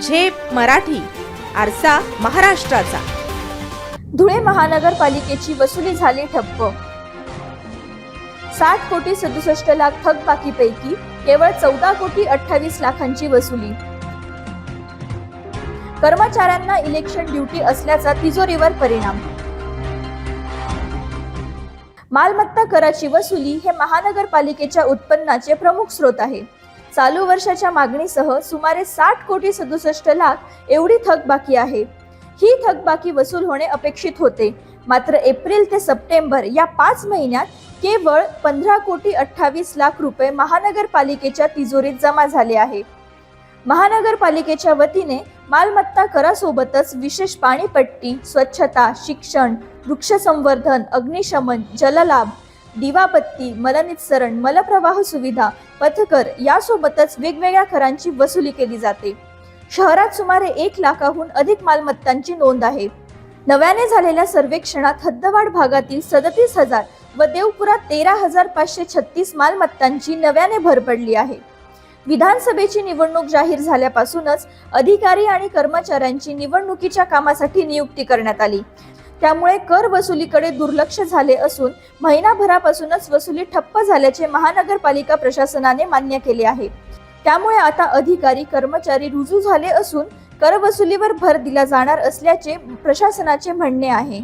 झेप मराठी आरसा महाराष्ट्राचा. धुळे महानगरपालिकेची वसुली झाली ठप्प. साठ कोटी सदुसष्ट लाख थकबाकीपैकी केवळ चौदा कोटी अठ्ठावीस लाखांची वसुली. कर्मचाऱ्यांना इलेक्शन ड्युटी असल्याचा तिजोरीवर परिणाम. मालमत्ता कराची वसुली हे महानगरपालिकेच्या उत्पन्नाचे प्रमुख स्रोत आहे. चालू वर्षाच्या मागणीसह सुमारे साठ कोटी सदुसष्ट लाख एवढी थकबाकी आहे. ही थकबाकी वसूल होणे अपेक्षित होते. मात्र एप्रिल ते सप्टेंबर या पाच महिन्यात केवळ पंधरा कोटी अठ्ठावीस लाख रुपये महानगरपालिकेच्या तिजोरीत जमा झाले आहे. महानगरपालिकेच्या वतीने मालमत्ता करासोबतच विशेष पाणीपट्टी स्वच्छता शिक्षण वृक्षसंवर्धन अग्निशमन जललाभ दिवाबत्ती मलनिस्सरण मलप्रवाह सुविधा पथकर यासोबतच वेगवेगळ्या करांची वसुली केली जाते. शहरात सुमारे एक लाखाहून अधिक मालमत्तांची नोंद आहे. नव्याने झालेल्या सर्वेक्षणात हद्दवाड भागातील सदतीस हजार व देवपुरात तेरा हजार पाचशे छत्तीस मालमत्तांची नव्याने भर पडली आहे. विधानसभेची निवडणूक जाहीर झाल्यापासूनच अधिकारी आणि कर्मचाऱ्यांची निवडणुकीच्या कामासाठी नियुक्ती करण्यात आली. त्यामुळे कर वसुलीकडे दुर्लक्ष झाले असून महिनाभरापासूनच वसुली ठप्प झाल्याचे महानगरपालिका प्रशासनाने मान्य केले आहे. त्यामुळे आता अधिकारी कर्मचारी रुजू झाले असून कर वसुलीवर भर दिला जाणार असल्याचे प्रशासनाचे म्हणणे आहे.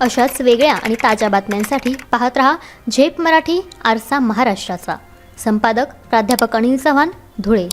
अशाच वेगळ्या आणि ताज्या बातम्यांसाठी पाहत रहा झेप मराठी आरसा महाराष्ट्राचा. संपादक प्राध्यापक अनिल चव्हाण धुळे.